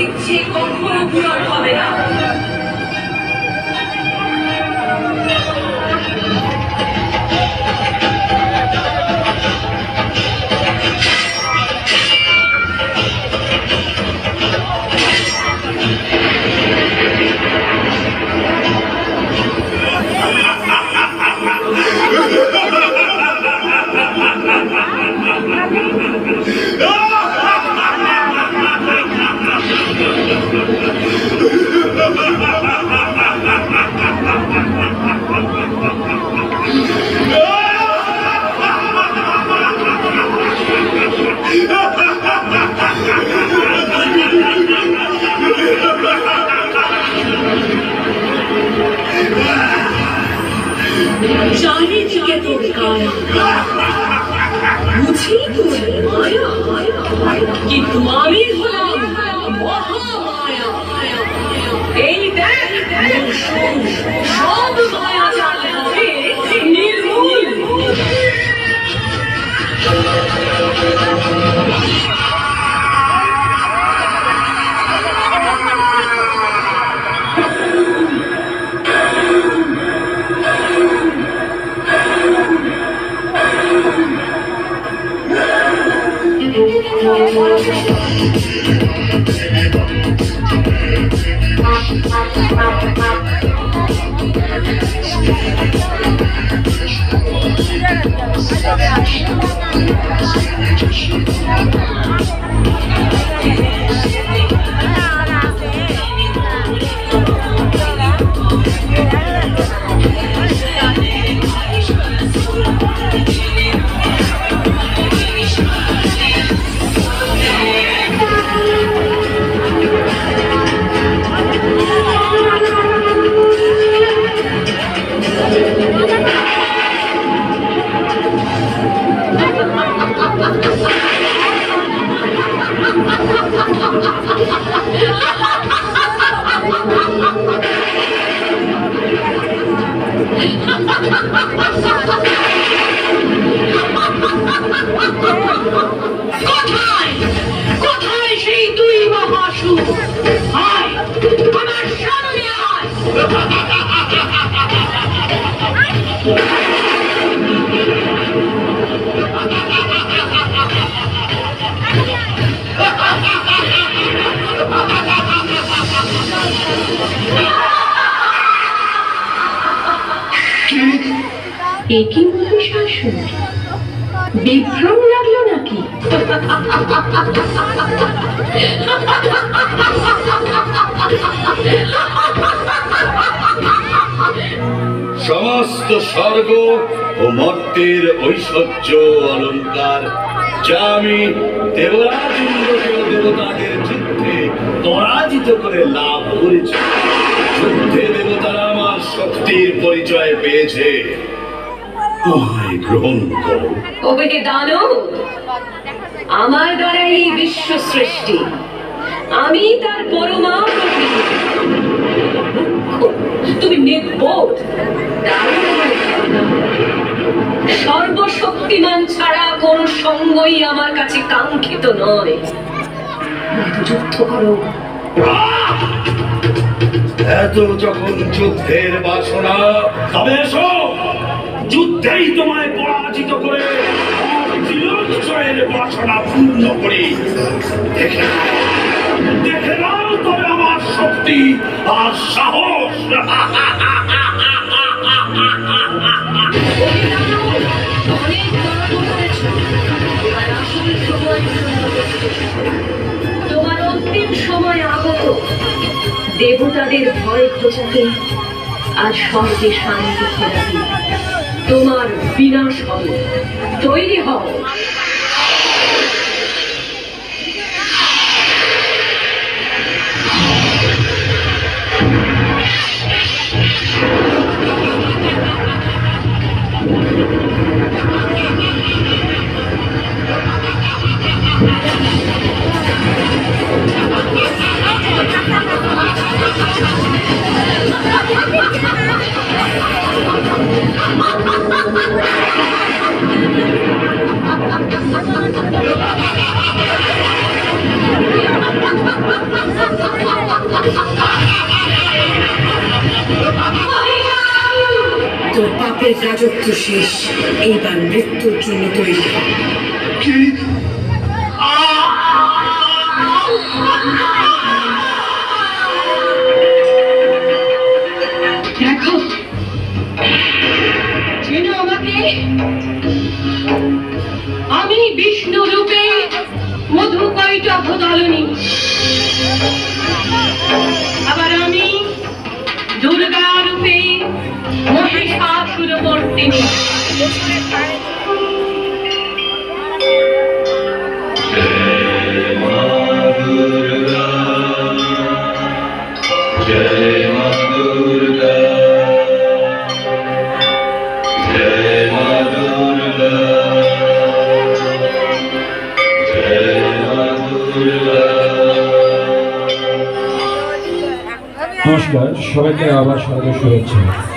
ইচ্ছে কখনো পূরণ হবে না। कि तुम्हारी गुलाम वहाँ माया एलिदर शोध माया जा কোথায় একই মহিষাসুর বিভ্রম লাগল নাকি? সমস্ত স্বর্গ ও মর্তের ঐশ্বর্য অলঙ্কার যা আমি দেবরাজ দেবতাদের যুদ্ধে পরাজিত করে লাভ করেছি। যুদ্ধে দেবতারা আমার শক্তির পরিচয় পেয়েছে। গ্রহণ করো দানব আমার দ্বারা এই বিশ্ব সৃষ্টি। আমি তার পরমা তুমি নির্বোধ। সর্বশক্তিমান ছাড়া কোন সঙ্গই আমার কাছে কাঙ্ক্ষিত নয়। যুদ্ধ করো। এত যখন যুদ্ধের বাসনা তবে এসো! যুদ্ধেই তোমায় পরাজিত করে বাসনা পূর্ণ করি। দেখে দেখে নাও তবে আমার শক্তি আর সাহস। তোমার অন্তিম সময় আগত। দেবতাদের ভয় খোঁচাতে আর স্বর্গে শান্তি ফেরাতে। তোমার বিনাশ হবে। তৈরি হও। রাজত্ব শেষ এইবার মৃত্যুর জন্য তৈরি। দেখো আমি বিষ্ণু রূপে মধু কৈটভ নমস্কার সবাইকে আবার স্বাগত শুভেচ্ছা।